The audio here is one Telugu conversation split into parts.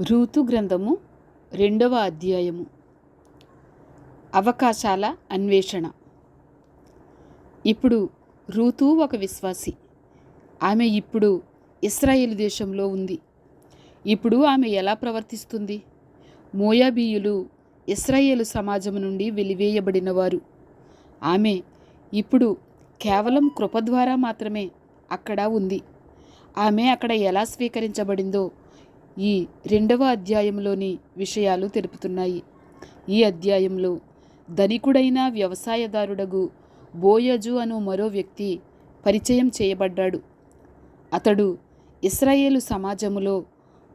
ఋతు గ్రంథము రెండవ అధ్యాయము. అవకాశాల అన్వేషణ. ఇప్పుడు ఋతు ఒక విశ్వాసి. ఆమె ఇప్పుడు ఇస్రాయేల్ దేశంలో ఉంది. ఇప్పుడు ఆమె ఎలా ప్రవర్తిస్తుంది? మోయాబీయులు ఇస్రాయేల్ సమాజం నుండి వెలివేయబడినవారు. ఆమె ఇప్పుడు కేవలం కృప ద్వారా మాత్రమే అక్కడ ఉంది. ఆమె అక్కడ ఎలా స్వీకరించబడిందో ఈ రెండవ అధ్యాయంలోని విషయాలు తెలుపుతున్నాయి. ఈ అధ్యాయంలో ధనికుడైన వ్యవసాయదారుడగు బోయజు అను మరో వ్యక్తి పరిచయం చేయబడ్డాడు. అతడు ఇస్రాయేలు సమాజములో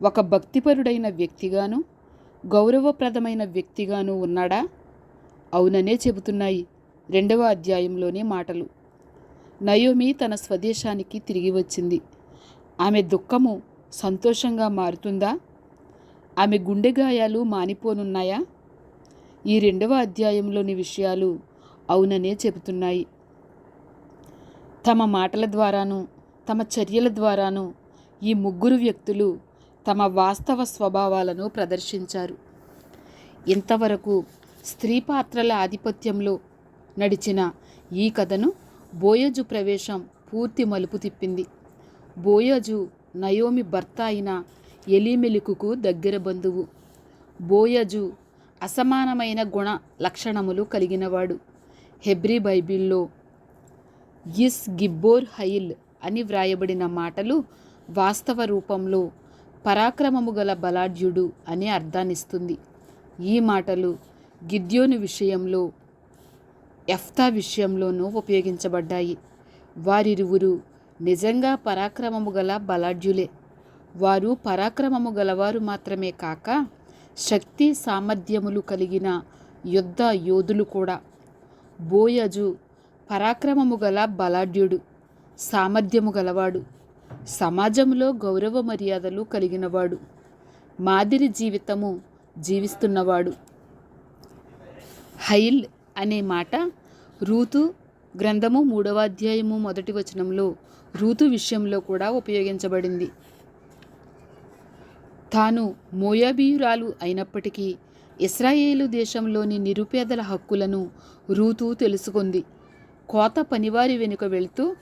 ఒక భక్తిపరుడైన వ్యక్తిగాను గౌరవప్రదమైన వ్యక్తిగాను ఉన్నాడా? అవుననే చెబుతున్నాయి రెండవ అధ్యాయంలోని మాటలు. నయోమి తన స్వదేశానికి తిరిగి వచ్చింది. ఆమె దుఃఖము సంతోషంగా మారుతుందా? ఆమె గుండె గాయాలు మానిపోనున్నాయా? ఈ రెండవ అధ్యాయంలోని విషయాలు అవుననే చెబుతున్నాయి. తమ మాటల ద్వారాను తమ చర్యల ద్వారాను ఈ ముగ్గురు వ్యక్తులు తమ వాస్తవ స్వభావాలను ప్రదర్శించారు. ఇంతవరకు స్త్రీ పాత్రల ఆధిపత్యంలో నడిచిన ఈ కథను బోయజు ప్రవేశం పూర్తి మలుపు తిప్పింది. బోయజు నయోమి భర్త అయిన ఎలిమెలుకుకు దగ్గర బంధువు. బోయజు అసమానమైన గుణ లక్షణములు కలిగినవాడు. హెబ్రీ బైబిల్లో ఇస్ గిబ్బోర్ హయిల్ అని వ్రాయబడిన మాటలు వాస్తవ రూపంలో పరాక్రమము గల బలాఢ్యుడు అని అర్థాన్నిస్తుంది. ఈ మాటలు గిద్యోను విషయంలో ఎఫ్తా విషయంలోనూ ఉపయోగించబడ్డాయి. వారిరువురు నిజంగా పరాక్రమము గల బలాఢ్యులే. వారు పరాక్రమము గలవారు మాత్రమే కాక శక్తి సామర్థ్యములు కలిగిన యుద్ధ యోధులు కూడా. బోయజు పరాక్రమము గల బలాఢ్యుడు సామర్థ్యము గలవాడు సమాజంలో గౌరవ మర్యాదలు కలిగినవాడు మాదిరి జీవితము జీవిస్తున్నవాడు. హైల్ అనే మాట రూతు గ్రంథము మూడవ అధ్యాయము మొదటి వచనంలో రూతు విషయంలో కూడా ఉపయోగించబడింది. తాను మోయాబీయురాలు అయినప్పటికీ ఇస్రాయేలు దేశంలోని నిరుపేదల హక్కులను రూతు తెలుసుకుంది. కోత పనివారి వెనుక వెళుతూ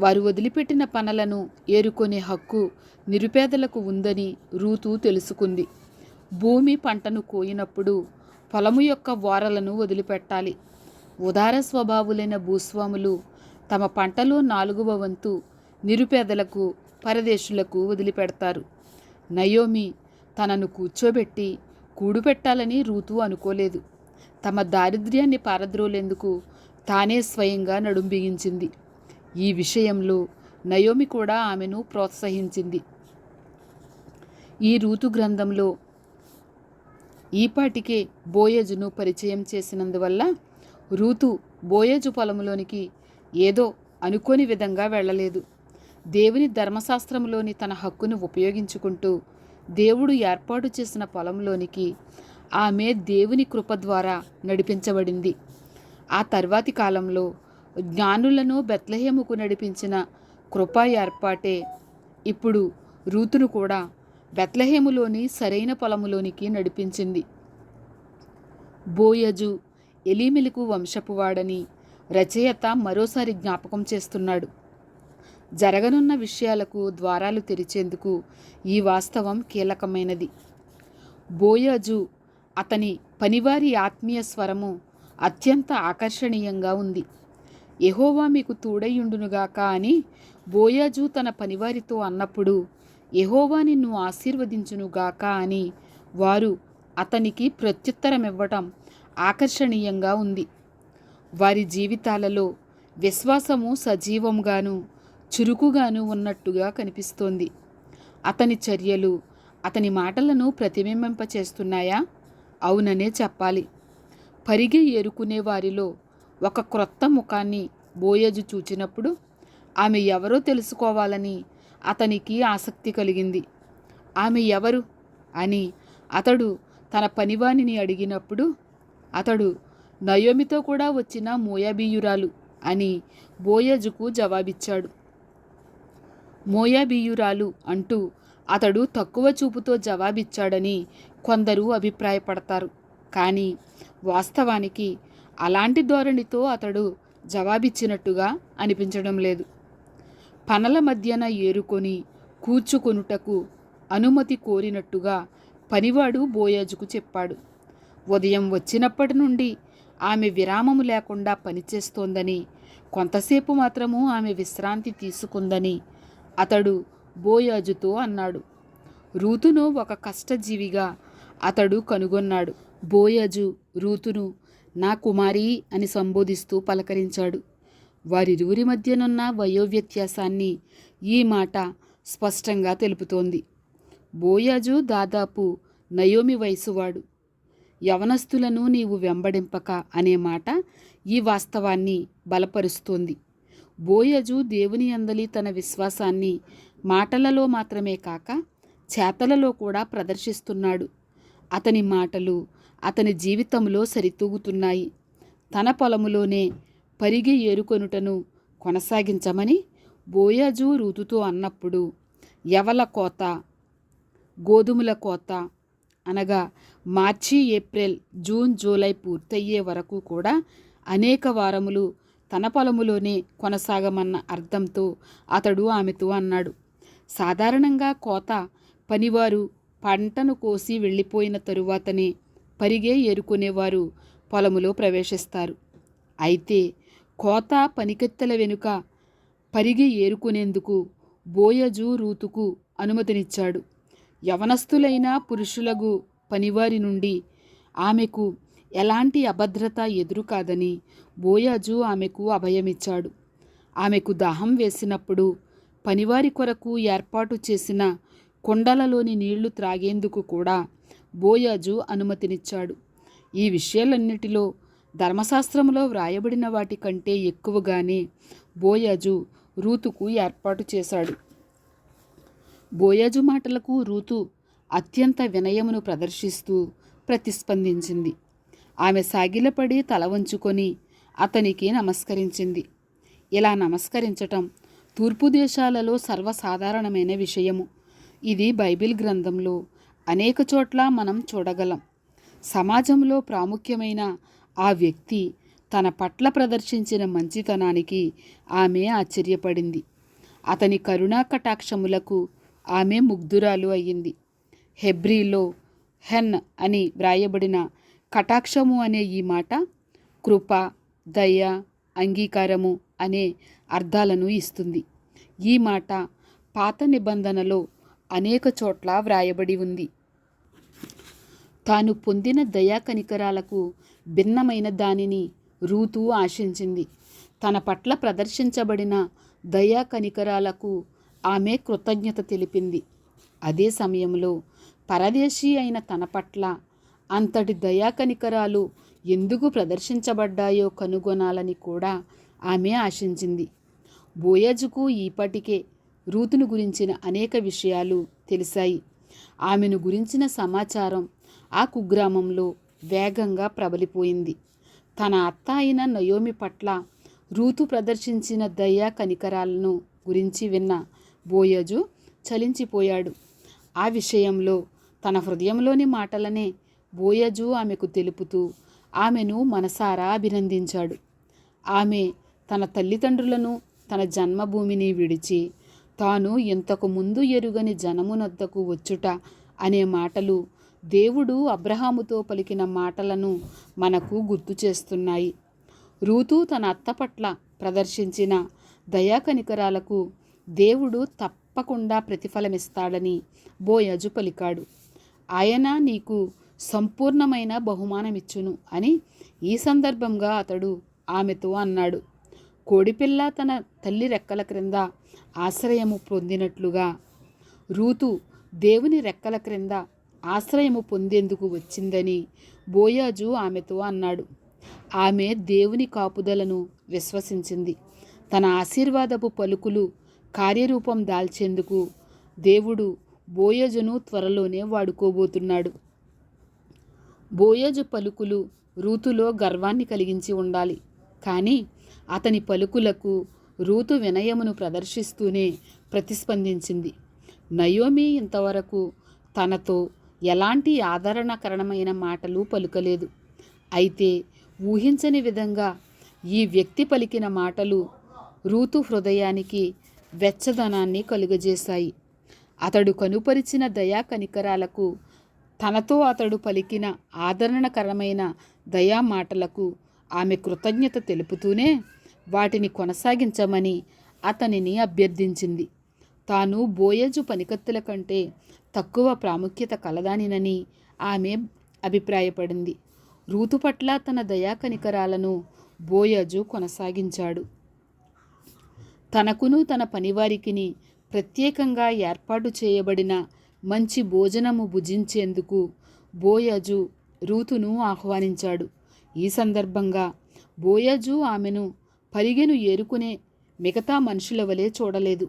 వారు వదిలిపెట్టిన పనులను ఏరుకునే హక్కు నిరుపేదలకు ఉందని రూతు తెలుసుకుంది. భూమి పంటను కోయినప్పుడు పొలము యొక్క వారలను వదిలిపెట్టాలి. ఉదార స్వభావులైన భూస్వాములు తమ పంటలో నాలుగవ వంతు నిరుపేదలకు పరదేశులకు వదిలిపెడతారు. నయోమి తనను కూర్చోబెట్టి కూడుపెట్టాలని రూతు అనుకోలేదు. తమ దారిద్ర్యాన్ని పారద్రోలేందుకు తానే స్వయంగా నడుం బిగించింది. ఈ విషయంలో నయోమి కూడా ఆమెను ప్రోత్సహించింది. ఈ రూతు గ్రంథంలో ఈపాటికే బోయజును పరిచయం చేసినందువల్ల రూతు బోయజు పొలంలోనికి ఏదో అనుకోని విధంగా వెళ్ళలేదు. దేవుని ధర్మశాస్త్రంలోని తన హక్కును ఉపయోగించుకుంటూ దేవుడు ఏర్పాటు చేసిన పొలంలోనికి ఆమె దేవుని కృప ద్వారా నడిపించబడింది. ఆ తర్వాతి కాలంలో జ్ఞానులను బెత్లహేముకు నడిపించిన కృపా ఏర్పాటే ఇప్పుడు రూతును కూడా బెత్లహేములోని సరైన పొలములోనికి నడిపించింది. బోయజు ఎలిమెలకు వంశపువాడని రచయిత మరోసారి జ్ఞాపకం చేస్తున్నాడు. జరగనున్న విషయాలకు ద్వారాలు తెరిచేందుకు ఈ వాస్తవం కీలకమైనది. బోయాజు అతని పనివారి ఆత్మీయ స్వరము అత్యంత ఆకర్షణీయంగా ఉంది. ఎహోవా మీకు తోడయ్యుండునుగాక అని బోయాజు తన పనివారితో అన్నప్పుడు ఎహోవా నిన్ను ఆశీర్వదించునుగాక అని వారు అతనికి ప్రత్యుత్తరమివ్వటం ఆకర్షణీయంగా ఉంది. వారి జీవితాలలో విశ్వాసము సజీవంగాను చురుకుగాను ఉన్నట్టుగా కనిపిస్తోంది. అతని చర్యలు అతని మాటలను ప్రతిబింబింపచేస్తున్నాయా? అవుననే చెప్పాలి. పరిగె ఏరుకునే వారిలో ఒక క్రొత్త ముఖాన్ని బోయజు చూచినప్పుడు ఆమె ఎవరో తెలుసుకోవాలని అతనికి ఆసక్తి కలిగింది. ఆమె ఎవరు? అని అతడు తన పనివాణిని అడిగినప్పుడు అతడు నయోమితో కూడా వచ్చిన మోయాబీయురాలు అని బోయజుకు జవాబిచ్చాడు. మోయాబీయురాలు అంటూ అతడు తక్కువ చూపుతో జవాబిచ్చాడని కొందరు అభిప్రాయపడతారు. కానీ వాస్తవానికి అలాంటి ధోరణితో అతడు జవాబిచ్చినట్టుగా అనిపించడం లేదు. పనల మధ్యన ఏరుకొని కూర్చుకొనుటకు అనుమతి కోరినట్టుగా పనివాడు బోయాజుకు చెప్పాడు. ఉదయం వచ్చినప్పటి నుండి ఆమె విరామము లేకుండా పనిచేస్తోందని కొంతసేపు మాత్రము ఆమె విశ్రాంతి తీసుకుందని అతడు బోయాజుతో అన్నాడు. రూతును ఒక కష్టజీవిగా అతడు కనుగొన్నాడు. బోయాజు రూతును నా కుమారి అని సంబోధిస్తూ పలకరించాడు. వారిరువురి మధ్యనున్న వయోవ్యత్యాసాన్ని ఈ మాట స్పష్టంగా తెలుపుతోంది. బోయాజు దాదాపు నయోమి వయసువాడు. యవనస్తులను నీవు వెంబడింపక అనే మాట ఈ వాస్తవాన్ని బలపరుస్తోంది. బోయజు దేవుని అందలి తన విశ్వాసాన్ని మాటలలో మాత్రమే కాక చేతలలో కూడా ప్రదర్శిస్తున్నాడు. అతని మాటలు అతని జీవితంలో సరితూగుతున్నాయి. తన పొలములోనే పరిగి ఏరుకొనుటను కొనసాగించమని బోయాజు ఋతుతో అన్నప్పుడు ఎవల కోత గోధుమల కోత అనగా మార్చి ఏప్రిల్ జూన్ జూలై పూర్తయ్యే వరకు కూడా అనేక వారములు తన పొలములోనే కొనసాగమన్న అర్థంతో అతడు ఆమెతో అన్నాడు. సాధారణంగా కోత పనివారు పంటను కోసి వెళ్ళిపోయిన తరువాతనే పరిగే ఏరుకునేవారు పొలములో ప్రవేశిస్తారు. అయితే కోత పనికెత్తెల వెనుక పరిగి ఏరుకునేందుకు బోయజు రూతుకు అనుమతినిచ్చాడు. యవనస్తులైన పురుషులకు పనివారి నుండి ఆమెకు ఎలాంటి అభద్రత ఎదురు కాదని బోయాజు ఆమెకు అభయమిచ్చాడు. ఆమెకు దాహం వేసినప్పుడు పనివారి కొరకు ఏర్పాటు చేసిన కొండలలోని నీళ్ళు త్రాగేందుకు కూడా బోయాజు అనుమతినిచ్చాడు. ఈ విషయాలన్నిటిలో ధర్మశాస్త్రంలో వ్రాయబడిన వాటి కంటే ఎక్కువగానే బోయాజు రూతుకు ఏర్పాటు చేశాడు. బోయాజు మాటలకు రూతు అత్యంత వినయమును ప్రదర్శిస్తూ ప్రతిస్పందించింది. ఆమె సాగిలపడి తల వంచుకొని అతనికి నమస్కరించింది. ఇలా నమస్కరించటం తూర్పు దేశాలలో సర్వసాధారణమైన విషయము. ఇది బైబిల్ గ్రంథంలో అనేక చోట్ల మనం చూడగలం. సమాజంలో ప్రాముఖ్యమైన ఆ వ్యక్తి తన పట్ల ప్రదర్శించిన మంచితనానికి ఆమె ఆశ్చర్యపడింది. అతని కరుణా కటాక్షములకు ఆమె ముగ్ధురాలు అయ్యింది. హెబ్రీలో హెన్ అని వ్రాయబడిన కటాక్షము అనే ఈ మాట కృప దయ అంగీకారము అనే అర్థాలను ఇస్తుంది. ఈ మాట పాత నిబంధనలో అనేక చోట్ల వ్రాయబడి ఉంది. తాను పొందిన దయా కనికరాలకు భిన్నమైన దానిని రూతు ఆశించింది. తన పట్ల ప్రదర్శించబడిన దయా కనికరాలకు ఆమె కృతజ్ఞత తెలిపింది. అదే సమయంలో పరదేశీ అయిన తన పట్ల అంతటి దయాకనికరాలు ఎందుకు ప్రదర్శించబడ్డాయో కనుగొనాలని కూడా ఆమె ఆశించింది. బోయజుకు ఇప్పటికే రూతును గురించిన అనేక విషయాలు తెలిసాయి ఆమెను గురించిన సమాచారం ఆ కుగ్రామంలో వేగంగా ప్రబలిపోయింది. తన అత్త అయిన నయోమి పట్ల రూతు ప్రదర్శించిన దయా కనికరాలను గురించి విన్న బోయజు చలించిపోయాడు. ఆ విషయంలో తన హృదయంలోని మాటలనే బోయజు ఆమెకు తెలుపుతూ ఆమెను మనసారా అభినందించాడు. ఆమె తన తల్లిదండ్రులను తన జన్మభూమిని విడిచి తాను ఇంతకు ముందు ఎరుగని జనమునద్దకు వచ్చుట అనే మాటలు దేవుడు అబ్రహాముతో పలికిన మాటలను మనకు గుర్తు చేస్తున్నాయి. రూతు తన అత్త పట్ల ప్రదర్శించిన దయాకనికరాలకు దేవుడు తప్పకుండా ప్రతిఫలమిస్తాడని బోయజు పలికాడు. ఆయన నీకు సంపూర్ణమైన బహుమానమిచ్చును అని ఈ సందర్భంగా అతడు ఆమెతో అన్నాడు. కోడిపిల్ల తన తల్లి రెక్కల క్రింద ఆశ్రయము పొందినట్లుగా రూతు దేవుని రెక్కల క్రింద ఆశ్రయము పొందేందుకు వచ్చిందని బోయాజు ఆమెతో అన్నాడు. ఆమె దేవుని కాపుదలను విశ్వసించింది. తన ఆశీర్వాదపు పలుకులు కార్యరూపం దాల్చేందుకు దేవుడు బోయజును త్వరలోనే వాడుకోబోతున్నాడు. బోయజు పలుకులు రూతులో గర్వాన్ని కలిగించి ఉండాలి. కానీ అతని పలుకులకు రూతు వినయమును ప్రదర్శిస్తూనే ప్రతిస్పందించింది. నయోమి ఇంతవరకు తనతో ఎలాంటి ఆదరణకరణమైన మాటలు పలుకలేదు. అయితే ఊహించని విధంగా ఈ వ్యక్తి పలికిన మాటలు రూతు హృదయానికి వెచ్చదనాన్ని కలుగజేశాయి. అతడు కనుపరిచిన దయా కనికరాలకు తనతో అతడు పలికిన ఆదరణకరమైన దయా మాటలకు ఆమె కృతజ్ఞత తెలుపుతూనే వాటిని కొనసాగించమని అతనిని అభ్యర్థించింది. తాను బోయజు పనికత్తుల కంటే తక్కువ ప్రాముఖ్యత కలదానినని ఆమె అభిప్రాయపడింది. రూతు పట్ల తన దయా కనికరాలను బోయజు కొనసాగించాడు. తనకును తన పనివారికిని ప్రత్యేకంగా ఏర్పాటు చేయబడిన మంచి భోజనము భుజించేందుకు బోయజు రూతును ఆహ్వానించాడు. ఈ సందర్భంగా బోయజు ఆమెను పరిగెను ఏరుకునే మిగతా మనుషుల వలె చూడలేదు.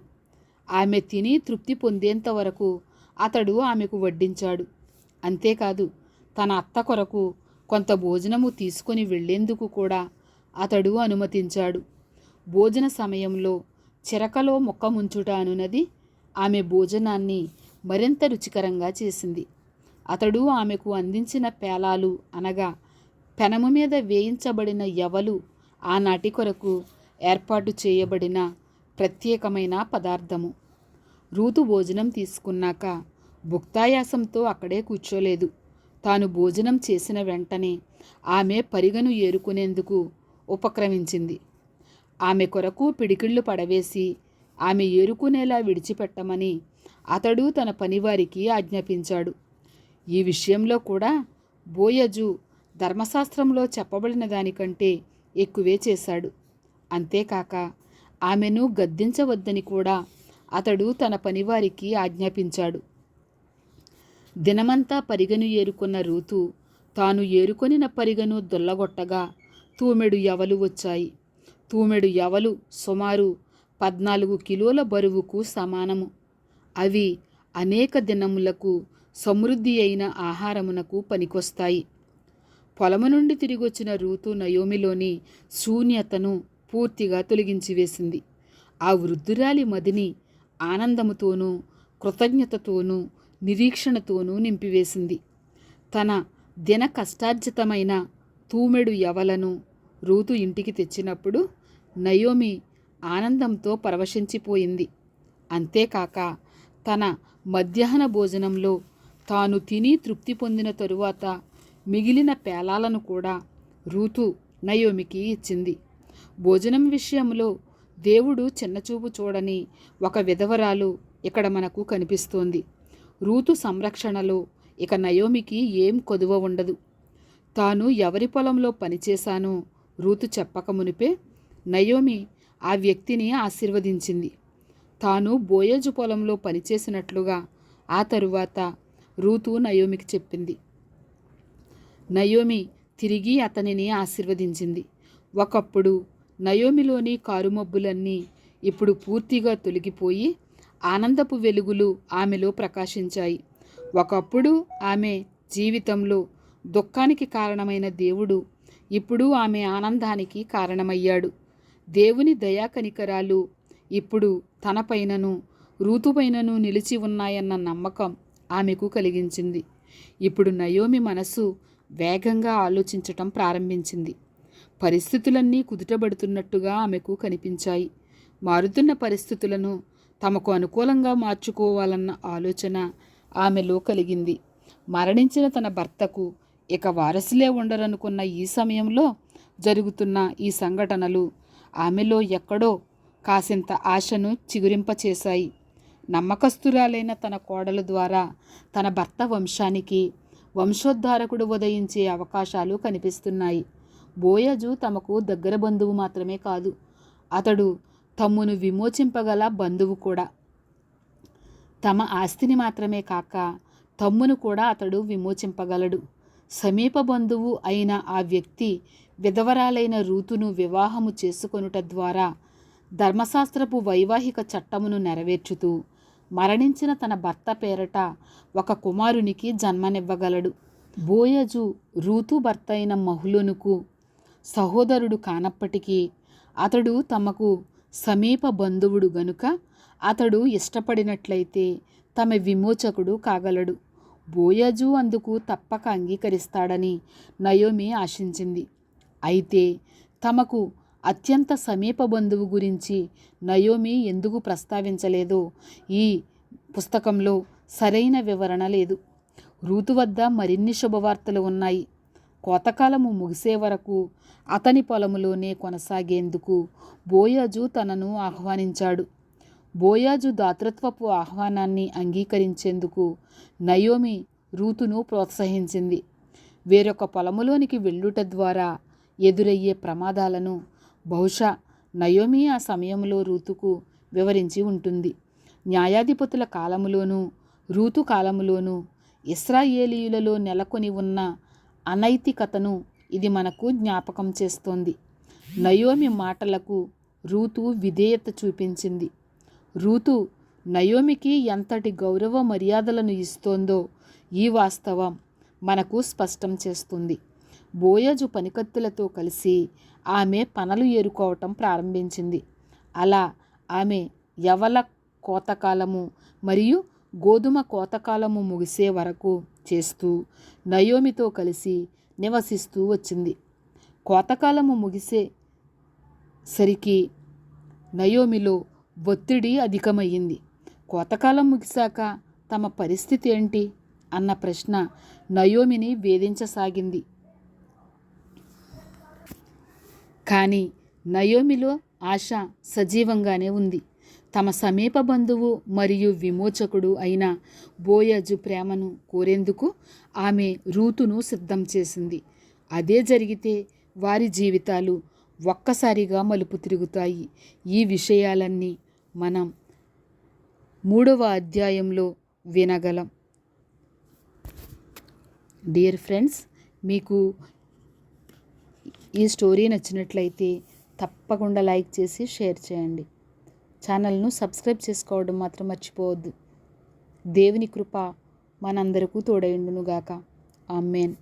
ఆమె తిని తృప్తి పొందేంత వరకు అతడు ఆమెకు వడ్డించాడు. అంతేకాదు తన అత్త కొరకు కొంత భోజనము తీసుకొని వెళ్ళేందుకు కూడా అతడు అనుమతించాడు. భోజన సమయంలో చిరకలో మొక్క ముంచుట అనునది ఆమె భోజనాన్ని మరింత రుచికరంగా చేసింది. అతడు ఆమెకు అందించిన పేలాలు అనగా పెనము మీద వేయించబడిన యవలు ఆనాటి కొరకు ఏర్పాటు చేయబడిన ప్రత్యేకమైన పదార్థము. రూతు భోజనం తీసుకున్నాక భుక్తాయాసంతో అక్కడే కూర్చోలేదు. తాను భోజనం చేసిన వెంటనే ఆమె పరిగను ఏరుకునేందుకు ఉపక్రమించింది. ఆమె కొరకు పిడికిళ్ళు పడవేసి ఆమె ఏరుకునేలా విడిచిపెట్టమని అతడు తన పనివారికి ఆజ్ఞాపించాడు. ఈ విషయంలో కూడా బోయజు ధర్మశాస్త్రంలో చెప్పబడిన దానికంటే ఎక్కువే చేశాడు. అంతేకాక ఆమెను గద్దించవద్దని కూడా అతడు తన పనివారికి ఆజ్ఞాపించాడు. దినమంతా పరిగను ఏరుకున్న రూతు తాను ఏరుకొనిన పరిగను దొల్లగొట్టగా తూమెడు ఎవలు వచ్చాయి. తూమెడు యవలు సుమారు పద్నాలుగు కిలోల బరువుకు సమానము. అవి అనేక దినములకు సమృద్ధి అయిన ఆహారమునకు పనికొస్తాయి. పొలము నుండి తిరిగొచ్చిన రూతు నయోమిలోని శూన్యతను పూర్తిగా తొలగించి వేసింది. ఆ వృద్ధురాలి మదిని ఆనందముతోనూ కృతజ్ఞతతోనూ నిరీక్షణతోనూ నింపివేసింది. తన దిన కష్టార్జితమైన తూమెడు యవలను రూతు ఇంటికి తెచ్చినప్పుడు నయోమి ఆనందంతో పరవశించిపోయింది. అంతేకాక తన మధ్యాహ్న భోజనంలో తాను తిని తృప్తి పొందిన తరువాత మిగిలిన పేలాలను కూడా రూతు నయోమికి ఇచ్చింది. భోజనం విషయంలో దేవుడు చిన్నచూపు చూడని ఒక విధవరాలు ఇక్కడ మనకు కనిపిస్తోంది. రూతు సంరక్షణలో ఇక నయోమికి ఏం కొదువ ఉండదు. తాను ఎవరి పొలంలో పనిచేశానో రూతు చెప్పక మునిపే నయోమి ఆ వ్యక్తిని ఆశీర్వదించింది. తాను బోయజు పొలంలో పనిచేసినట్లుగా ఆ తరువాత రూతు నయోమికి చెప్పింది. నయోమి తిరిగి అతనిని ఆశీర్వదించింది. ఒకప్పుడు నయోమిలోని కారుమబ్బులన్నీ ఇప్పుడు పూర్తిగా తొలగిపోయి ఆనందపు వెలుగులు ఆమెలో ప్రకాశించాయి. ఒకప్పుడు ఆమె జీవితంలో దుఃఖానికి కారణమైన దేవుడు ఇప్పుడు ఆమె ఆనందానికి కారణమయ్యాడు. దేవుని దయా కనికరాలు ఇప్పుడు తనపైనను రూతుపైనను నిలిచి ఉన్నాయన్న నమ్మకం ఆమెకు కలిగించింది. ఇప్పుడు నయోమి మనసు వేగంగా ఆలోచించటం ప్రారంభించింది. పరిస్థితులన్నీ కుదుటబడుతున్నట్టుగా ఆమెకు కనిపించాయి. మారుతున్న పరిస్థితులను తమకు అనుకూలంగా మార్చుకోవాలన్న ఆలోచన ఆమెలో కలిగింది. మరణించిన తన భర్తకు ఇక వారసులే ఉండరనుకున్న ఈ సమయంలో జరుగుతున్న ఈ సంఘటనలు ఆమెలో ఎక్కడో కాసింత ఆశను చిగురింపచేశాయి. నమ్మకస్తురాలైన తన కోడల ద్వారా తన భర్త వంశానికి వంశోద్ధారకుడు ఉదయించే అవకాశాలు కనిపిస్తున్నాయి. బోయజు తమకు దగ్గర బంధువు మాత్రమే కాదు అతడు తమ్మును విమోచింపగల బంధువు కూడా. తమ ఆస్తిని మాత్రమే కాక తమ్మును కూడా అతడు విమోచింపగలడు. సమీప బంధువు అయిన ఆ వ్యక్తి విధవరాలైన రూతును వివాహము చేసుకొనుట ద్వారా ధర్మశాస్త్రపు వైవాహిక చట్టమును నెరవేర్చుతూ మరణించిన తన భర్త పేరట ఒక కుమారునికి జన్మనివ్వగలడు. బోయజు రూతు భర్త అయిన మహులునుకు సహోదరుడు కానప్పటికీ అతడు తమకు సమీప బంధువుడు గనుక అతడు ఇష్టపడినట్లయితే తమ విమోచకుడు కాగలడు. బోయజు అందుకు తప్పక అంగీకరిస్తాడని నయోమి ఆశించింది. అయితే తమకు అత్యంత సమీప బంధువు గురించి నయోమి ఎందుకు ప్రస్తావించలేదో ఈ పుస్తకంలో సరైన వివరణ లేదు. రూతు వద్ద మరిన్ని శుభవార్తలు ఉన్నాయి. కోతకాలము ముగిసే వరకు అతని పొలములోనే కొనసాగేందుకు బోయాజు తనను ఆహ్వానించాడు. బోయాజు దాతృత్వపు ఆహ్వానాన్ని అంగీకరించేందుకు నయోమి రూతును ప్రోత్సహించింది. వేరొక పొలములోనికి వెళ్ళుట ద్వారా ఎదురయ్యే ప్రమాదాలను బహుశా నయోమి ఆ సమయంలో రూతుకు వివరించి ఉంటుంది. న్యాయాధిపతుల కాలములోనూ రూతు కాలములోనూ ఇస్రాయేలీయులలో నెలకొని ఉన్న అనైతికతను ఇది మనకు జ్ఞాపకం చేస్తోంది. నయోమి మాటలకు రూతు విధేయత చూపించింది. రూతు నయోమికి ఎంతటి గౌరవ మర్యాదలను ఇస్తోందో ఈ వాస్తవం మనకు స్పష్టం చేస్తుంది. బోయజు పనికత్తులతో కలిసి ఆమె పనలు ఏరుకోవటం ప్రారంభించింది. అలా ఆమె యవల కోతకాలము మరియు గోధుమ కోతకాలము ముగిసే వరకు చేస్తూ నయోమితో కలిసి నివసిస్తూ వచ్చింది. కోతకాలము ముగిసే సరికి నయోమిలో ఒత్తిడి అధికమయ్యింది. కోతకాలం ముగిశాక తమ పరిస్థితి ఏంటి? అన్న ప్రశ్న నయోమిని వేధించసాగింది. కానీ నయోమిలో ఆశ సజీవంగానే ఉంది. తమ సమీప బంధువు మరియు విమోచకుడు అయిన బోయజు ప్రేమను కోరేందుకు ఆమె రూతును సిద్ధం చేసింది. అదే జరిగితే వారి జీవితాలు ఒక్కసారిగా మలుపు తిరుగుతాయి. ఈ విషయాలన్నీ మనం మూడవ అధ్యాయంలో వినగలం. డియర్ ఫ్రెండ్స్ మీకు ఈ స్టోరీ నచ్చినట్లయితే తప్పకుండా లైక్ చేసి షేర్ చేయండి. ఛానల్ను సబ్స్క్రైబ్ చేసుకోవడం మాత్రం మర్చిపోవద్దు. దేవుని కృప మనందరికీ తోడైండునుగాక. ఆమెన్.